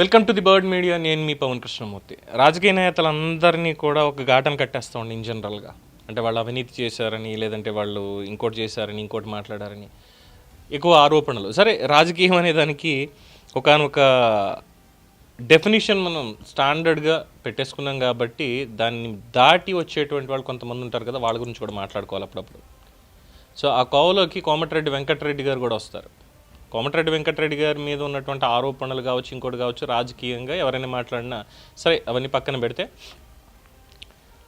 Welcome to the Bird Media. నేను మీ పవన్ కృష్ణమూర్తి. రాజకీయ నేతలందరినీ కూడా ఒక ఘాటం కట్టేస్తూ ఉండి ఇన్ జనరల్గా అంటే వాళ్ళు అవినీతి చేశారని లేదంటే వాళ్ళు ఇంకోటి చేశారని ఇంకోటి మాట్లాడారని. ఎక్కువ ఆరోపణలు. సరే రాజకీయం అనే దానికి ఒకనొక డెఫినేషన్ మనం స్టాండర్డ్గా పెట్టేసుకున్నాం కాబట్టి దాన్ని దాటి వచ్చేటువంటి వాళ్ళు కొంతమంది ఉంటారు కదా వాళ్ళ గురించి కూడా మాట్లాడుకోవాలి అప్పుడప్పుడు. సో ఆ కోవలోకి కోమటిరెడ్డి వెంకటరెడ్డి గారు కూడా వస్తారు. కోమటిరెడ్డి వెంకటరెడ్డి గారి మీద ఉన్నటువంటి ఆరోపణలు కావచ్చు ఇంకోటి కావచ్చు రాజకీయంగా ఎవరైనా మాట్లాడినా సరే అవన్నీ పక్కన పెడితే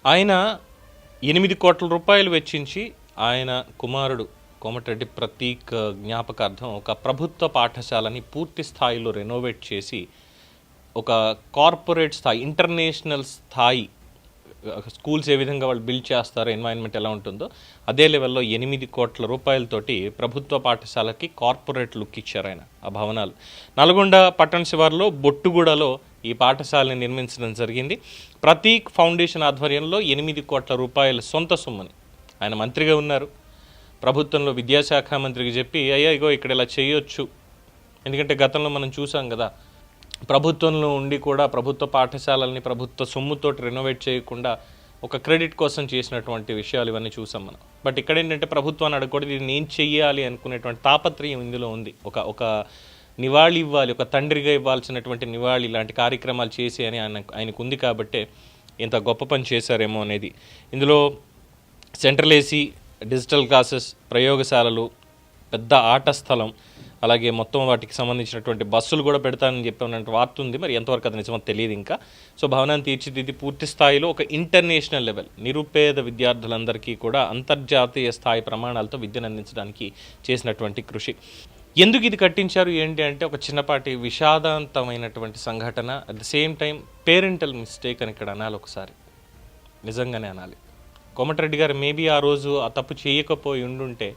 ఆయన ఎనిమిది కోట్ల రూపాయలు వెచ్చించి ఆయన కుమారుడు కోమటిరెడ్డి ప్రతీక్ జ్ఞాపకార్థం ఒక ప్రభుత్వ పాఠశాలని పూర్తి స్థాయిలో రెనోవేట్ చేసి ఒక కార్పొరేట్ స్థాయి ఇంటర్నేషనల్ స్థాయి స్కూల్స్ ఏ విధంగా వాళ్ళు బిల్డ్ చేస్తారో ఎన్వైరన్మెంట్ ఎలా ఉంటుందో అదే లెవెల్లో ఎనిమిది కోట్ల రూపాయలతోటి ప్రభుత్వ పాఠశాలకి కార్పొరేట్ లుక్ ఇచ్చారు ఆయన ఆ భవనాలు. నల్గొండ పట్టణ శివారులో బొట్టుగూడలో ఈ పాఠశాలని నిర్మించడం జరిగింది. ప్రతీక్ ఫౌండేషన్ ఆధ్వర్యంలో ఎనిమిది కోట్ల రూపాయల సొంత సొమ్ముని ఆయన మంత్రిగా ఉన్నారు. ప్రభుత్వంలో విద్యాశాఖ మంత్రికి చెప్పి అయ్యా ఇగో ఇక్కడ ఇలా చేయొచ్చు. ఎందుకంటే గతంలో మనం చూసాం కదా ప్రభుత్వంలో ఉండి కూడా ప్రభుత్వ పాఠశాలల్ని ప్రభుత్వ సొమ్ముతోటి రెనోవేట్ చేయకుండా ఒక క్రెడిట్ కోసం చేసినటువంటి విషయాలు ఇవన్నీ చూసాం మనం. బట్ ఇక్కడ ఏంటంటే ప్రభుత్వాన్ని అడగకూడదు ఇది నేను చెయ్యాలి అనుకునేటువంటి తాపత్రయం ఇందులో ఉంది. ఒక ఒక నివాళి ఇవ్వాలి ఒక తండ్రిగా ఇవ్వాల్సినటువంటి నివాళి ఇలాంటి కార్యక్రమాలు చేసి అని ఆయన ఆయనకు ఉంది కాబట్టే ఇంత గొప్ప పని చేశారేమో అనేది. ఇందులో సెంట్రల్ ఏసీ డిజిటల్ క్లాసెస్ ప్రయోగశాలలు పెద్ద ఆట స్థలం అలాగే మొత్తం వాటికి సంబంధించినటువంటి బస్సులు కూడా పెడతానని చెప్పినటువంటి వార్త ఉంది. మరి ఎంతవరకు అది నిజమో తెలియదు ఇంకా. సో భవనాన్ని తీర్చిదిద్ది పూర్తి స్థాయిలో ఒక ఇంటర్నేషనల్ లెవెల్. నిరుపేద విద్యార్థులందరికీ కూడా అంతర్జాతీయ స్థాయి ప్రమాణాలతో విద్యను అందించడానికి చేసినటువంటి కృషి. ఎందుకు ఇది కట్టించారు? ఏంటి అంటే ఒక చిన్నపాటి విషాదాంతమైనటువంటి సంఘటన. At the same time parental mistake అని ఇక్కడ అనాలి ఒకసారి. నిజంగానే అనాలి. కోమటిరెడ్డి గారు మేబీ ఆ రోజు ఆ తప్పు చేయకపోయి ఉండుంటే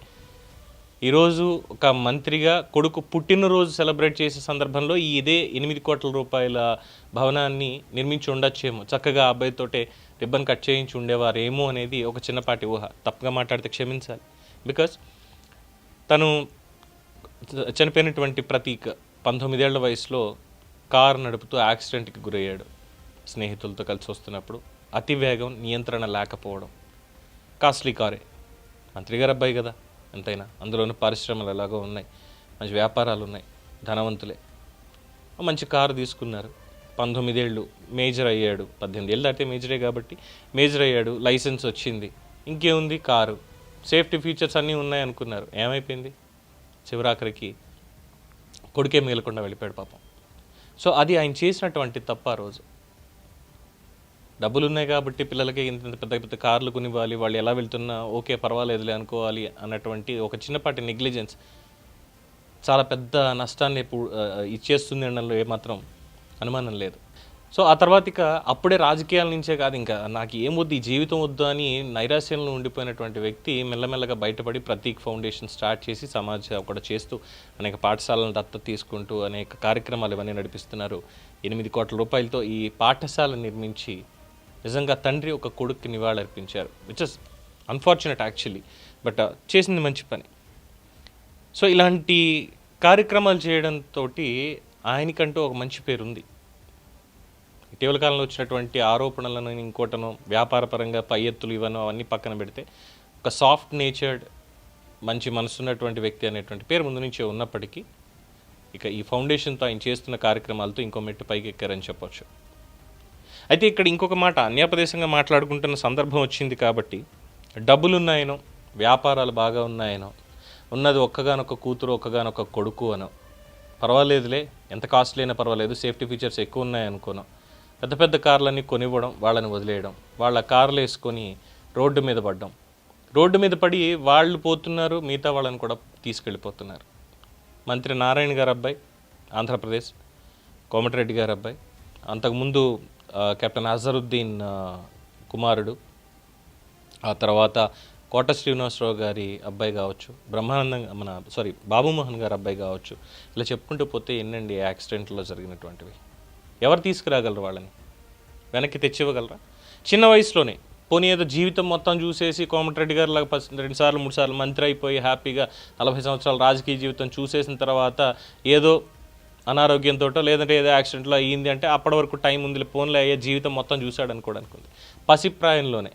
ఈరోజు ఒక మంత్రిగా కొడుకు పుట్టినరోజు సెలబ్రేట్ చేసే సందర్భంలో ఈ ఇదే ఎనిమిది కోట్ల రూపాయల భవనాన్ని నిర్మించి ఉండొచ్చేమో. చక్కగా అబ్బాయితోటే రిబ్బన్ కట్ చేయించి ఉండేవారేమో అనేది ఒక చిన్నపాటి ఊహ. తప్పుగా మాట్లాడితే క్షమించాలి. బికాస్ తను చనిపోయినటువంటి ప్రతీక్ పంతొమ్మిదేళ్ళ వయసులో కారు నడుపుతూ యాక్సిడెంట్కి గురయ్యాడు స్నేహితులతో కలిసి వస్తున్నప్పుడు. అతి వేగం నియంత్రణ లేకపోవడం. కాస్ట్లీ కారే. మంత్రి గారు అబ్బాయి కదా. ఎంతైనా. అందులోనూ పరిశ్రమలు ఎలాగో ఉన్నాయి. మంచి వ్యాపారాలు ఉన్నాయి. ధనవంతులే. మంచి కారు తీసుకున్నారు. పంతొమ్మిదేళ్ళు మేజర్ అయ్యాడు. పద్దెనిమిది ఏళ్ళు దాటితే మేజరే కాబట్టి మేజర్ అయ్యాడు. లైసెన్స్ వచ్చింది. ఇంకేముంది? కారు. సేఫ్టీ ఫీచర్స్ అన్నీ ఉన్నాయి అనుకున్నారు. ఏమైపోయింది? చివరాఖరికి కొడుకే మేలకుండా వెళ్ళిపోయాడు పాపం. సో అది ఆయన చేసినటువంటి తప్ప ఆ రోజు. డబ్బులు ఉన్నాయి కాబట్టి పిల్లలకి ఇంత పెద్ద పెద్ద కార్లు కొనివ్వాలి వాళ్ళు ఎలా వెళ్తున్నా ఓకే పర్వాలేదులే అనుకోవాలి అన్నటువంటి ఒక చిన్నపాటి నెగ్లిజెన్స్ చాలా పెద్ద నష్టాన్ని ఇచ్చేస్తుంది అనడంలో ఏమాత్రం అనుమానం లేదు. సో ఆ తర్వాత ఇక అప్పుడే రాజకీయాల నుంచే కాదు ఇంకా నాకు ఏమొద్దు ఈ జీవితం వద్దు అని నైరాశ్యంలో ఉండిపోయినటువంటి వ్యక్తి మెల్లమెల్లగా బయటపడి ప్రతీక్ ఫౌండేషన్ స్టార్ట్ చేసి సమాజ కూడా చేస్తూ అనేక పాఠశాలను దత్తత తీసుకుంటూ అనేక కార్యక్రమాలు ఇవన్నీ నడిపిస్తున్నారు. ఎనిమిది కోట్ల రూపాయలతో ఈ పాఠశాల నిర్మించి నిజంగా తండ్రి ఒక కొడుక్కి నివాళులర్పించారు which is unfortunate actually but చేసింది మంచి పని. సో ఇలాంటి కార్యక్రమాలు చేయడంతో ఆయనకంటూ ఒక మంచి పేరు ఉంది ఇటీవల కాలంలో వచ్చినటువంటి ఆరోపణలను ఇంకోటను వ్యాపారపరంగా పై ఎత్తులు ఇవన్నీ అవన్నీ పక్కన పెడితే ఒక సాఫ్ట్ నేచర్డ్ మంచి మనసున్నటువంటి వ్యక్తి అనేటువంటి పేరు ముందు నుంచే ఉన్నప్పటికీ ఇక ఈ ఫౌండేషన్తో ఆయన చేస్తున్న కార్యక్రమాలతో ఇంకో మెట్టు పైకి ఎక్కారని చెప్పొచ్చు. అయితే ఇక్కడ ఇంకొక మాట అన్యాపదేశంగా మాట్లాడుకుంటున్న సందర్భం వచ్చింది కాబట్టి డబ్బులు ఉన్నాయనో వ్యాపారాలు బాగా ఉన్నాయనో ఉన్నది ఒక్కగానొక్క కూతురు ఒక్కగానొక్క కొడుకు అనో పర్వాలేదులే ఎంత కాస్ట్లీ అయినా పర్వాలేదు సేఫ్టీ ఫీచర్స్ ఎక్కువ ఉన్నాయనుకోను పెద్ద పెద్ద కార్లన్నీ కొనివ్వడం వాళ్ళని వదిలేయడం వాళ్ళ కార్లు వేసుకొని రోడ్డు మీద పడ్డం. రోడ్డు మీద పడి వాళ్ళు పోతున్నారు మిగతా వాళ్ళని కూడా తీసుకెళ్ళిపోతున్నారు. మంత్రి నారాయణ గారు అబ్బాయి ఆంధ్రప్రదేశ్ కోమటిరెడ్డి గారు అబ్బాయి అంతకుముందు కెప్టెన్ అజరుద్దీన్ కుమారుడు. ఆ తర్వాత కోట శ్రీనివాసరావు గారి అబ్బాయి కావచ్చు బ్రహ్మానందం మన సారీ బాబుమోహన్ గారి అబ్బాయి కావచ్చు ఇలా చెప్పుకుంటూ పోతే ఎన్నండి యాక్సిడెంట్లో జరిగినటువంటివి. ఎవరు తీసుకురాగలరు వాళ్ళని? వెనక్కి తెచ్చివ్వగలరా? చిన్న వయసులోనే పోనీ ఏదో జీవితం మొత్తం చూసేసి కోమటిరెడ్డి గారు లాగా ఫస్ట్ రెండు సార్లు మూడు సార్లు మంత్రి అయిపోయి హ్యాపీగా నలభై సంవత్సరాల రాజకీయ జీవితం చూసేసిన తర్వాత ఏదో అనారోగ్యంతో లేదంటే ఏదో యాక్సిడెంట్లో అయ్యింది అంటే అప్పటి వరకు టైం ఉంది ఫోన్లో అయ్యే జీవితం మొత్తం చూశాడు అనుకోవడానికి ఉంది పసిప్రాయంలోనే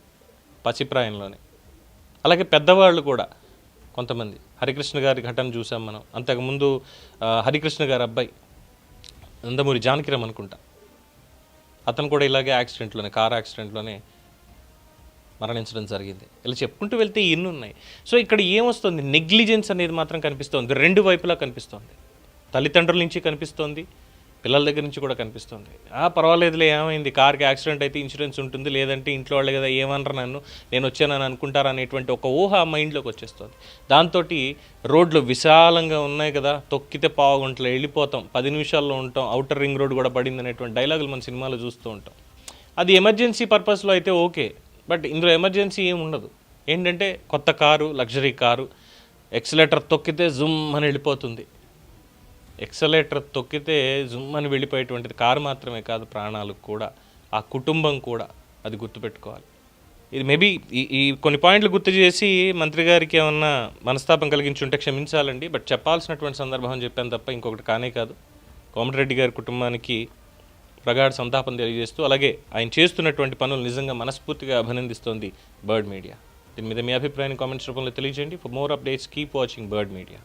పసిప్రాయంలోనే. అలాగే పెద్దవాళ్ళు కూడా కొంతమంది. హరికృష్ణ గారి ఘటన చూసాం మనం. అంతకుముందు హరికృష్ణ గారి అబ్బాయి నందమూరి జానకిరామ్ అనుకుంటా. అతను కూడా ఇలాగే యాక్సిడెంట్లోనే కార్ యాక్సిడెంట్లోనే మరణించడం జరిగింది. ఇలా చెప్పుకుంటూ వెళ్తే ఎన్ని ఉన్నాయి సో ఇక్కడ ఏమొస్తుంది? నెగ్లిజెన్స్ అనేది మాత్రం కనిపిస్తోంది. రెండు వైపులా కనిపిస్తోంది. తల్లిదండ్రుల నుంచి కనిపిస్తోంది పిల్లల దగ్గర నుంచి కూడా కనిపిస్తుంది. ఆ పర్వాలేదులే ఏమైంది? కార్కి యాక్సిడెంట్ అయితే ఇన్సూరెన్స్ ఉంటుంది లేదంటే ఇంట్లో వాళ్ళే కదా ఏమనరు నన్ను? నేను వచ్చానని అనుకుంటారా అనేటువంటి ఒక ఊహ మైండ్లోకి వచ్చేస్తుంది. దాంతో రోడ్లు విశాలంగా ఉన్నాయి కదా తొక్కితే పావుగంటలో వెళ్ళిపోతాం పది నిమిషాల్లో ఉంటాం అవుటర్ రింగ్ రోడ్ కూడా పడింది అనేటువంటి డైలాగులు మన సినిమాలో చూస్తూ ఉంటాం. అది ఎమర్జెన్సీ పర్పస్లో అయితే ఓకే బట్ ఇందులో ఎమర్జెన్సీ ఏమి ఉండదు. ఏంటంటే కొత్త కారు లగ్జరీ కారు ఎక్సలేటర్ తొక్కితే జుమ్ అని వెళ్ళిపోతుంది. ఎక్సలేటర్ తొక్కితే జుమ్ అని వెళ్ళిపోయేటువంటిది కారు మాత్రమే కాదు ప్రాణాలకు కూడా ఆ కుటుంబం కూడా అది గుర్తుపెట్టుకోవాలి. ఇది మేబీ ఈ ఈ కొన్ని పాయింట్లు గుర్తు చేసి మంత్రి గారికి ఏమన్నా మనస్తాపం కలిగించుంటే క్షమించాలండి బట్ చెప్పాల్సినటువంటి సందర్భం అని చెప్పాను తప్ప ఇంకొకటి కానే కాదు. కోమటిరెడ్డి గారి కుటుంబానికి ప్రగాఢ సంతాపం తెలియజేస్తూ అలాగే ఆయన చేస్తున్నటువంటి పనులు నిజంగా మనస్ఫూర్తిగా అభినందిస్తోంది బర్డ్ మీడియా. దీని మీద మీ అభిప్రాయాన్ని కామెంట్స్ రూపంలో తెలియజేయండి. For more updates keep watching Bird Media.